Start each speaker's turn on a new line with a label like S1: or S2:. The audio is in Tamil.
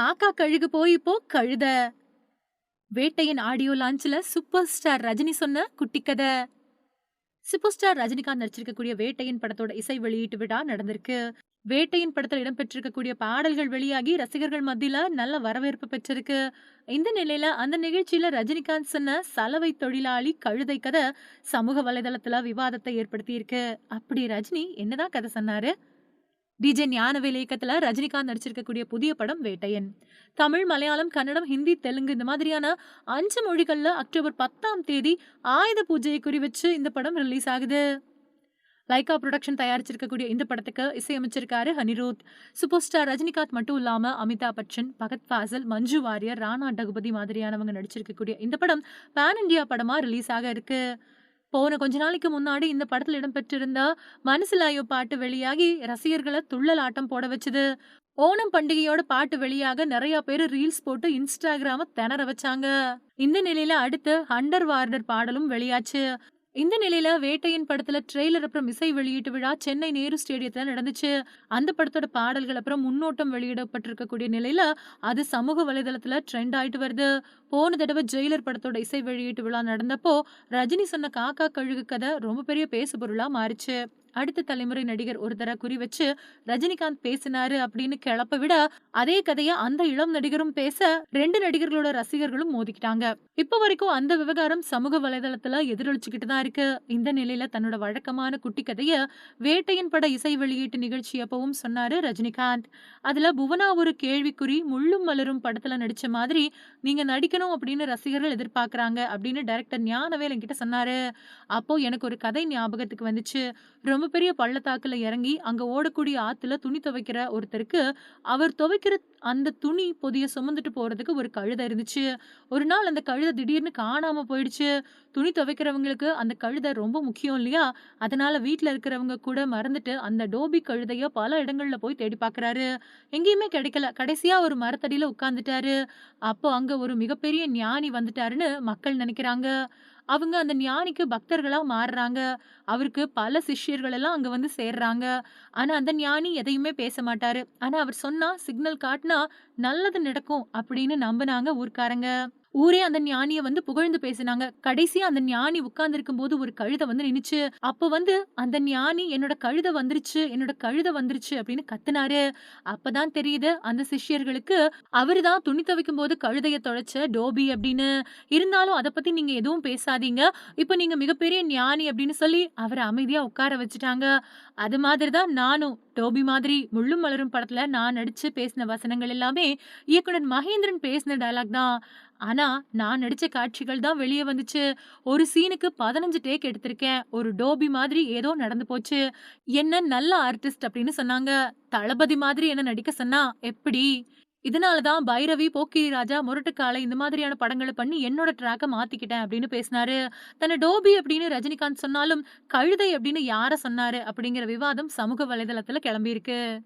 S1: காக்கா கழுகு போய் இப்போ கழுத. வேட்டையின் ஆடியோ லான்ச்ல சூப்பர் ஸ்டார் ரஜினி சொன்ன குட்டி கதை. சூப்பர் ஸ்டார் ரஜினிகாந்த் நடிச்சிருக்கக்கூடிய வேட்டையின் படத்தோட இசை வெளியீட்டு விழா நடந்திருக்கு. வேட்டையின் படத்தில் இடம்பெற்றிருக்கக்கூடிய பாடல்கள் வெளியாகி ரசிகர்கள் மத்தியில நல்ல வரவேற்பு பெற்றிருக்கு. இந்த நிலையில அந்த நிகழ்ச்சியில ரஜினிகாந்த் சொன்ன சலவை தொழிலாளி கழுதை கதை சமூக வலைதளத்துல விவாதத்தை ஏற்படுத்தியிருக்கு. அப்படி ரஜினி என்னதான் கதை சொன்னாரு? டிஜே ஞானவேல் இயக்கத்தில் ரஜினிகாந்த் நடிச்சிருக்கக்கூடிய புதிய படம் வேட்டையன். தமிழ் மலையாளம் கன்னடம் ஹிந்தி தெலுங்கு இந்த மாதிரியான அஞ்சு மொழிகளில் அக்டோபர் பத்தாம் தேதி ஆயுத பூஜையை குறிவச்சு இந்த படம் ரிலீஸ் ஆகுது. லைகா ப்ரொடக்ஷன் தயாரிச்சிருக்கக்கூடிய இந்த படத்துக்கு இசையமைச்சிருக்காரு ஹனிரூத். சூப்பர் ஸ்டார் ரஜினிகாந்த் மட்டும் இல்லாமல் அமிதாப் பச்சன் பகத் ஃபாசல் மஞ்சு வாரியர் ராணா டகுபதி மாதிரியானவங்க நடிச்சிருக்கக்கூடிய இந்த படம் பேன் இண்டியா படமாக ரிலீஸ் ஆக இருக்குது போன கொஞ்ச நாளைக்கு முன்னாடி இந்த படத்துல இடம்பெற்றிருந்த மனசிலாயோ பாட்டு வெளியாகி ரசிகர்களை துள்ளல் ஆட்டம் போட வச்சது. ஓணம் பண்டிகையோட பாட்டு வெளியாக நிறைய பேர் ரீல்ஸ் போட்டு இன்ஸ்டாகிராம திணற வச்சாங்க. இந்த நிலையில அடுத்து அண்டர் வார்டர் பாடலும் வெளியாச்சு. இந்த நிலையில வேட்டையின் படத்துல ட்ரெய்லர் அப்புறம் இசை வெளியீட்டு விழா சென்னை நேரு ஸ்டேடியத்துல நடந்துச்சு. அந்த படத்தோட பாடல்கள் அப்புறம் முன்னோட்டம் வெளியிடப்பட்டிருக்கக்கூடிய நிலையில அது சமூக வலைதளத்துல ட்ரெண்ட் ஆயிட்டு வருது. போன தடவை ஜெயிலர் படத்தோட இசை வெளியீட்டு விழா நடந்தப்போ ரஜினி சொன்ன காக்கா கழுகு கதை ரொம்ப பெரிய பேசு பொருளா மாறிச்சு. அடுத்த தலைமுறை நடிகர் ஒரு தர குறி வச்சு ரஜினிகாந்த் பேசினாரு அப்படின்னு கிளப்ப விட அதே கதையை அந்த இளம் நடிகரும் பேச ரெண்டு நடிகர்களோட ரசிகர்களும் மோதிக்கிட்டாங்க. இப்ப வரைக்கும் அந்த விவகாரம் சமூக வலைதளத்துல எதிரொலிச்சுக்கிட்டு தான் இருக்கு. இந்த நிலையில தன்னோட வழக்கமான குட்டி கதைய வேட்டையின் பட இசை வெளியீட்டு நிகழ்ச்சி அப்பவும் சொன்னாரு ரஜினிகாந்த். அதுல புவனா ஒரு கேள்விக்குறி முள்ளும் மலரும் படத்துல நடிச்ச மாதிரி நீங்க நடிக்கணும் அப்படின்னு ரசிகர்கள் எதிர்பார்க்கறாங்க அப்படின்னு டைரக்டர் ஞானவேல் என்கிட்ட சொன்னாரு. அப்போ எனக்கு ஒரு கதை ஞாபகத்துக்கு வந்துச்சு. ரொம்ப ரொம்ப பெரிய பள்ளத்தாக்குல இறங்கி அங்க ஓடக்கூடிய ஆத்துல துணி துவைக்கிற ஒருத்தருக்கு அவர் துவைக்கிற அந்த துணி பொதிய சுமந்துட்டு போறதுக்கு ஒரு கழுதை இருந்துச்சு. ஒரு நாள் அந்த கழுதை திடீர்னு காணாம போயிடுச்சு. துணி துவைக்கிறவங்களுக்கு அந்த கழுதை ரொம்ப முக்கியம் இல்லையா? அதனால வீட்ல இருக்கிறவங்க கூட மறந்துட்டு அந்த டோபி கழுதைய பல இடங்கள்ல போய் தேடி பார்க்குறாரு எங்கேயுமே கிடைக்கல. கடைசியா ஒரு மரத்தடியில உட்கார்ந்துட்டாரு. அப்போ அங்க ஒரு மிகப்பெரிய ஞானி வந்துட்டாருன்னு மக்கள் நினைக்கிறாங்க. அவங்க அந்த ஞானிக்கு பக்தர்களா மாறுறாங்க. அவருக்கு பல சிஷ்யர்கள் எல்லாம் அங்க வந்து சேர்றாங்க. ஆனா அந்த ஞானி எதையுமே பேச மாட்டாரு. ஆனா அவர் சொன்னா சிக்னல் காட்டினா நல்லது நடக்கும் அப்படின்னு நம்பினாங்க ஊர்க்காரங்க. ஊரே அந்த ஞானியை வந்து புகழ்ந்து பேசினாங்க. கடைசியா அந்த ஞானி உட்கார்ந்து போது ஒரு கழுதை வந்து நின்னுச்சு. அப்ப வந்து அந்த ஞானி என்னோட கழுதை வந்துருச்சு என்னோட கழுதை வந்துருச்சு அப்படின்னு கத்துனாரு. அப்பதான் தெரியுது அந்த சிஷ்யர்களுக்கு அவருதான் துணி துவைக்கும் போது கழுதையை தொலைச்ச டோபி அப்படின்னு. இருந்தாலும் அதை பத்தி நீங்க எதுவும் பேசாதீங்க. இப்ப நீங்க மிகப்பெரிய ஞானி அப்படின்னு சொல்லி அவரை அமைதியா உட்கார வச்சுட்டாங்க. அது மாதிரிதான் நானும் டோபி மாதிரி முள்ளும் மலரும் படத்துல நான் நடிச்சு பேசின வசனங்கள் எல்லாமே இயக்குனர் மகேந்திரன் பேசின டைலாக் தான். ஆனா நான் நடிச்ச காட்சிகள் தான் வெளியே வந்துச்சு. ஒரு சீனுக்கு பதினஞ்சு டேக் எடுத்திருக்கேன். ஒரு டோபி மாதிரி ஏதோ நடந்து போச்சு. என்ன நல்ல ஆர்டிஸ்ட் அப்படின்னு சொன்னாங்க. தளபதி மாதிரி என்ன நடிக்க சொன்னா எப்படி? இதனாலதான் பைரவி போக்கிரி ராஜா முரட்டுக்காலை இந்த மாதிரியான படங்களை பண்ணி என்னோட ட்ராக்கை மாத்திக்கிட்டேன் அப்படின்னு பேசினாரு. தன்னை டோபி அப்படின்னு ரஜினிகாந்த் சொன்னாலும் கழுதை அப்படின்னு யார சொன்னாரு அப்படிங்கிற விவாதம் சமூக வலைதளத்துல கிளம்பியிருக்கு.